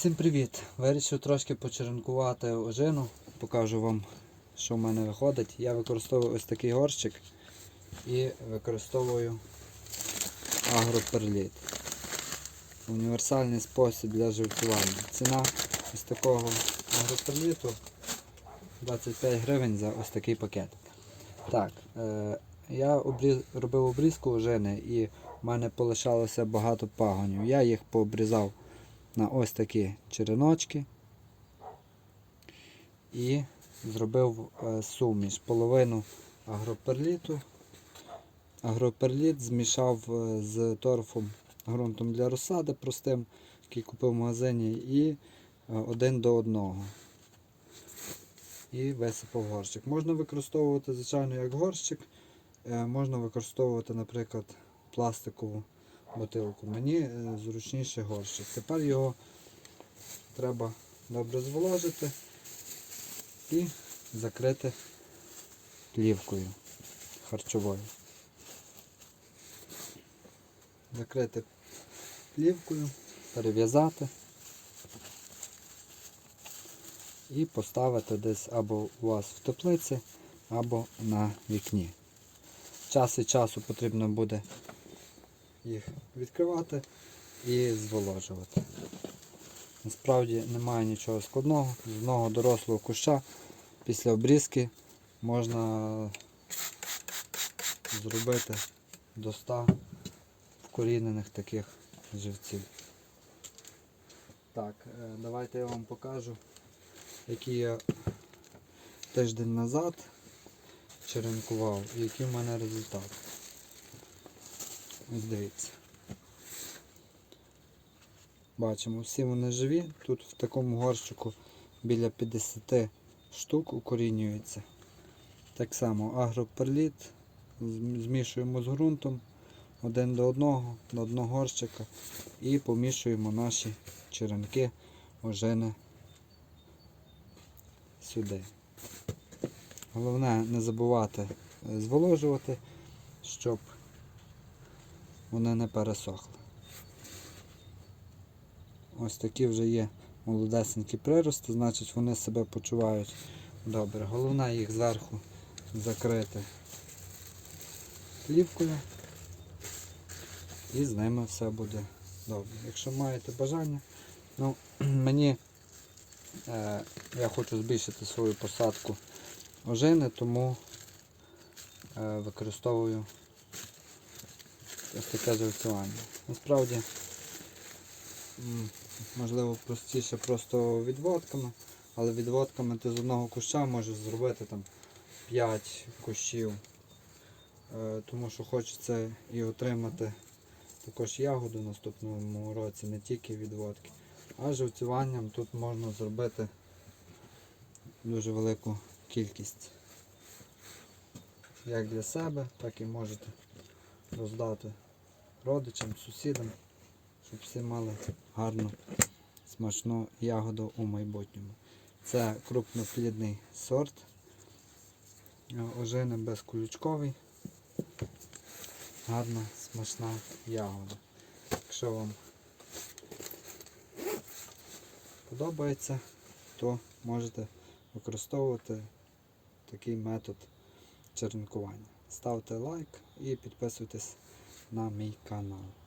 Всім привіт! Вирішив трошки почеренкувати ожину. Покажу вам, що в мене виходить. Я використовую ось такий горщик і використовую агроперліт. Універсальний спосіб для живцювання. Ціна ось такого агроперліту 25 гривень за ось такий пакет. Так, е, я обріз, робив обрізку ожини і в мене полишалося багато пагонів. Я їх пообрізав на ось такі череночки і зробив е, суміш половину агроперліту. Агроперліт змішав е, з торфом ґрунтом для розсади простим, який купив в магазині, і е, один до одного. І висипав горщик. Можна використовувати, звичайно, як горщик, можна використовувати, наприклад, пластикову бутилку. Мені е, зручніше горщик. Тепер його треба добре зволожити і закрити плівкою харчовою. Закрити плівкою, перев'язати і поставити десь або у вас в теплиці, або на вікні. Час від часу потрібно буде їх відкривати і зволожувати. Насправді немає нічого складного. З одного дорослого куща після обрізки можна зробити до 100 вкорінених таких живців. Так, е, давайте я вам покажу, які я тиждень назад черенкував і який в мене результат. Дивіться. Бачимо, всі вони живі. Тут в такому горщику біля 50 штук укорінюється. Так само агроперліт змішуємо з ґрунтом один до одного, до одного горщика і помішуємо наші черенки ожини сюди. Головне не забувати е, зволожувати, щоб вони не пересохли. Ось такі вже є молодесенькі прирости, значить вони себе почувають добре. Головне їх зверху закрити плівкою і з ними все буде добре. Якщо маєте бажання, ну мені е, я хочу збільшити свою посадку ожини, тому е, використовую ось таке живцювання. Насправді, можливо, простіше просто відводками, але відводками ти з одного куща можеш зробити там 5 кущів, Е, тому що хочеться і отримати також ягоду в наступному році, не тільки відводки. А живцюванням тут можна зробити дуже велику кількість. Як для себе, так і можете роздати родичам, сусідам, щоб всі мали гарну смачну ягоду у майбутньому. Це крупноплідний сорт е, ожини безколючковий. Гарна, смачна ягода. Якщо вам подобається, то можете використовувати такий метод черенкування. Ставте лайк і підписуйтесь на мій канал.